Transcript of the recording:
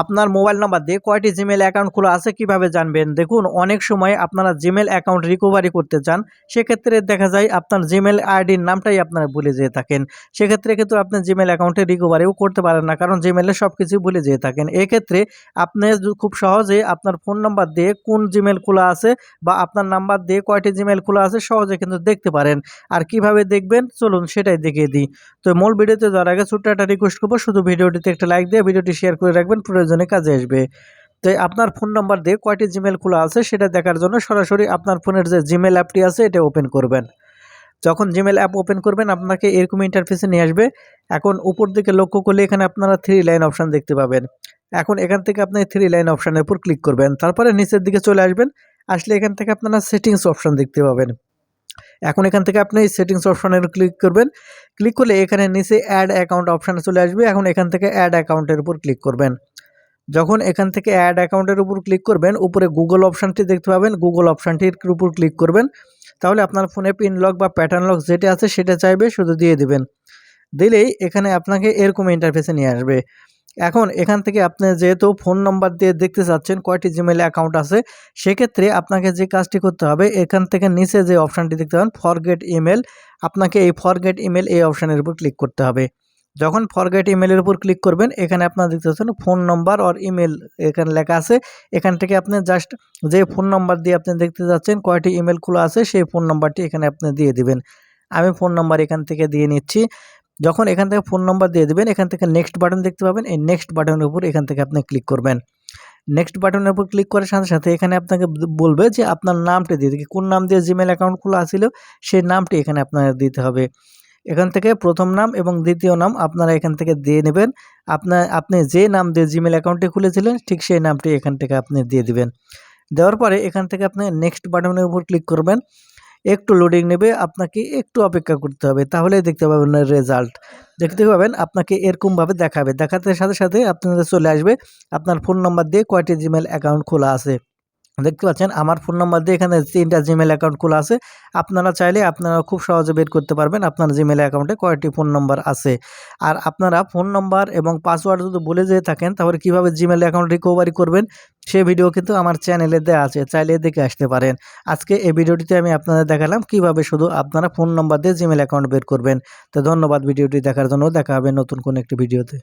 আপনার mobile number দিয়ে কয়টি জিমেল অ্যাকাউন্ট খোলা আছে কীভাবে জানবেন? দেখুন, অনেক সময় আপনারা জিমেল অ্যাকাউন্ট রিকভারি করতে চান, সেক্ষেত্রে দেখা যায় আপনার জিমেল আইডির নামটাই আপনারা ভুলে যেয়ে থাকেন। সেক্ষেত্রে কিন্তু আপনি জিমেল অ্যাকাউন্টে রিকভারিও করতে পারেন না, কারণ জিমেলে সব কিছুই ভুলে যেয়ে থাকেন। এক্ষেত্রে আপনি খুব সহজে আপনার ফোন নাম্বার দিয়ে কোন জিমেল খোলা আছে বা আপনার নাম্বার দিয়ে কয়টি জিমেল খোলা আছে সহজে কিন্তু দেখতে পারেন। আর কীভাবে দেখবেন? চলুন সেটাই দেখিয়ে দিই। তো মূল ভিডিওতে যাওয়ার আগে ছোট্ট একটা রিকোয়েস্ট করব, শুধু ভিডিওটিতে একটা লাইক দিয়ে ভিডিওটি শেয়ার করে রাখবেন প্রয়োজনে কাজে আসবে। তো আপনার ফোন নাম্বার দিয়ে কয়টি জিমেল খোলা আছে সেটা দেখার জন্য সরাসরি আপনার ফোনের যে জিমেল অ্যাপটি আছে এটা ওপেন করবেন। যখন জিমেল অ্যাপ ওপেন করবেন, আপনাকে এরকম ইন্টারফেসে নিয়ে আসবে। এখন উপর দিকে লক্ষ্য করলে এখানে আপনারা থ্রি লাইন অপশান দেখতে পাবেন। এখন এখান থেকে আপনি থ্রি লাইন অপশানের উপর ক্লিক করবেন। তারপরে নিচের দিকে চলে আসবেন। আসলে এখান থেকে আপনারা সেটিংস অপশান দেখতে পাবেন। এখন এখান থেকে আপনি সেটিংস অপশানের ক্লিক করবেন। ক্লিক করলে এখানে নিচে অ্যাড অ্যাকাউন্ট অপশানে চলে আসবে। এখন এখান থেকে অ্যাড অ্যাকাউন্টের উপর ক্লিক করবেন। যখন এখান থেকে অ্যাড অ্যাকাউন্টের উপর ক্লিক করবেন, উপরে গুগল অপশানটি দেখতে পাবেন। গুগল অপশানটির উপর ক্লিক করবেন। তাহলে আপনার ফোনে পিন লক বা প্যাটার্ন লক যেটা আছে সেটা চাইবে, শুধু দিয়ে দিবেন। দিলেই এখানে আপনাকে এরকম ইন্টারফেসে নিয়ে আসবে। এখন এখান থেকে আপনি যেহেতু ফোন নম্বর দিয়ে দেখতে চাচ্ছেন, কয়টি জিমেল অ্যাকাউন্ট আছে, সেক্ষেত্রে আপনাকে যে কাজটি করতে হবে, এখান থেকে নিচে যে অপশানটি দেখতে পাবেন ফরগেট ইমেল আপনাকে এই ফরগেট ইমেল এই অপশানের উপর ক্লিক করতে হবে। যখন ফরগেট ইমেলের উপর ক্লিক করবেন, এখানে আপনার দেখতে পাচ্ছেন ফোন নম্বর আর ইমেল এখানে লেখা আছে। এখান থেকে আপনি জাস্ট যে ফোন নম্বর দিয়ে আপনি দেখতে যাচ্ছেন, কয়টি ইমেল খোলা আছে, সেই ফোন নম্বরটি এখানে আপনি দিয়ে দিবেন। আমি ফোন নম্বর এখান থেকে দিয়ে নিচ্ছি। যখন এখান থেকে ফোন নম্বর দিয়ে দেবেন, এখান থেকে নেক্সট বাটন দেখতে পাবেন। এই নেক্সট বাটনের উপর এখান থেকে আপনি ক্লিক করবেন। নেক্সট বাটনের উপর ক্লিক করার সাথে সাথে এখানে আপনাকে বলবে যে আপনার নামটি দিয়ে দিকে কোন নাম দিয়ে জিমেল অ্যাকাউন্ট খোলা ছিল, সেই নামটি এখানে আপনার দিতে হবে। এখান থেকে প্রথম নাম এবং দ্বিতীয় নাম আপনারা এখান থেকে দিয়ে নেবেন। আপনার আপনি যে নাম দিয়ে জিমেল অ্যাকাউন্টটি খুলেছিলেন, ঠিক সেই নামটি এখান থেকে আপনি দিয়ে দিবেন। দেওয়ার পরে এখান থেকে আপনি নেক্সট বাটনের উপর ক্লিক করবেন। একটু লোডিং নেবে, আপনাকে একটু অপেক্ষা করতে হবে, তাহলেই দেখতে পাবেন রেজাল্ট দেখতে পাবেন আপনাকে এরকমভাবে দেখাবে, দেখাতে সাথে সাথে আপনাদের চলে আসবে। আপনার ফোন নাম্বার দিয়ে কয়টি জিমেল অ্যাকাউন্ট খোলা আছে। দেখতে পাচ্ছেন, আমার ফোন নাম্বার দিয়ে এখানে তিনটা জিমেল অ্যাকাউন্ট খোলা আছে। আপনারা চাইলে আপনারা খুব সহজে বের করতে পারবেন, আপনার জিমেল অ্যাকাউন্টে কয়টি ফোন নাম্বার আছে। আর আপনারা ফোন নাম্বার এবং পাসওয়ার্ড যদি বলে যেয়ে থাকেন, তাহলে কীভাবে জিমেল অ্যাকাউন্ট রিকভারি করবেন, সে ভিডিও কিন্তু আমার চ্যানেলে দেওয়া আছে, চাইলে দেখে আসতে পারেন। আজকে এই ভিডিওটিতে আমি আপনাদের দেখালাম কীভাবে শুধু আপনারা ফোন নাম্বার দিয়ে জিমেল অ্যাকাউন্ট বের করবেন। তো ধন্যবাদ ভিডিওটি দেখার জন্য, দেখা হবে নতুন কোনো একটি ভিডিওতে।